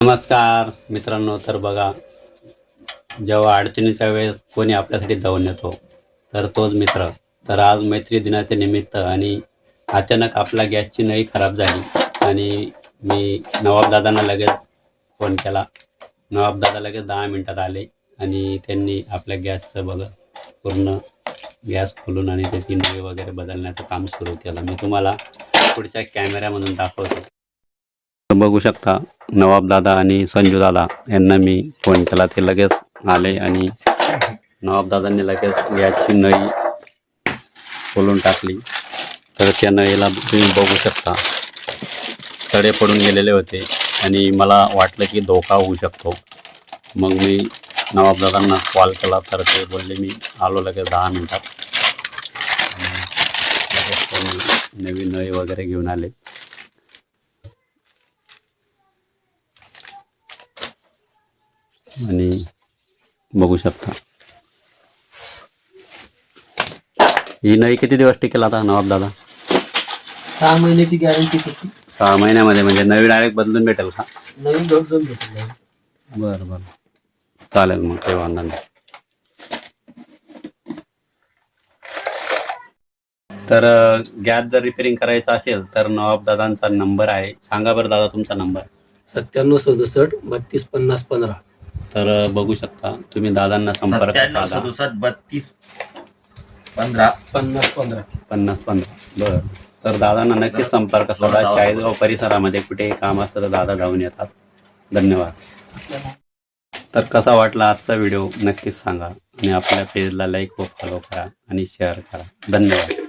नमस्कार मित्रांनो तर बघा जेव्हा अडचणीच्या वेळेस कोणी आपल्यासाठी धावून येतो तर तोच मित्र. तर आज मैत्री दिनाच्या निमित्त आणि अचानक आपला गॅसची नळी खराब झाली आणि मी नवाबदादांना लगेच फोन केला. नवाबदादा लगेच दहा मिनटात आले आणि त्यांनी आपल्या गॅसचं बघा पूर्ण गॅस खोलून आणि त्याची नळी वगैरे बदलण्याचं काम सुरू केलं. मी तुम्हाला पुढच्या कॅमेऱ्यामधून दाखवतो. तर बघू शकता नवाबदादा आणि संजूदादा यांना मी फोन केला. ते लगेच आले आणि नवाबदादांनी लगेच गॅसची नळी खोलून टाकली. तर त्या नळीला तुम्ही बघू शकता तडे पडून गेलेले होते आणि मला वाटलं की धोका होऊ शकतो. मग मी नवाबदादांना कॉल केला तर ते बोलले मी आलो लगेच दहा मिनटात. नवीन नळी वगैरे घेऊन आले. आणि बघू शकता. ही नळी किती दिवस टिकेल आता नवाब दादा? सहा महिन्याची गॅरंटी होती. सहा महिन्यामध्ये म्हणजे नवी डायरेक्ट बदलून भेटेल का? नवीन दोन भेटले बरं बरं. चालेल मग काही वांधा नाही तर गॅस जर रिपेअरिंग करायचा असेल तर नवाब दादांचा नंबर आहे. सांगा बरं दादा तुमचा नंबर सत्त्याण्णव सदुसष्ट बत्तीस पन्नास पंधरा. तर बघू शकता. तुम्ही दादांना संपर्क सत्त्याण्णव साधा सदुसष्ट बत्तीस पंधरा. पन्नास पंधरा. पन्नास पंधरा. बरं. तर दादांना नक्कीच संपर्क साधा. चाळीसगाव परिसरामध्ये कुठेही काम असतं तर दादा जाऊन येतात. धन्यवाद. तर कसा वाटला आजचा व्हिडिओ? नक्कीच सांगा. आणि आपल्या पेजला लाईक व फॉलो करा आणि शेअर करा. धन्यवाद.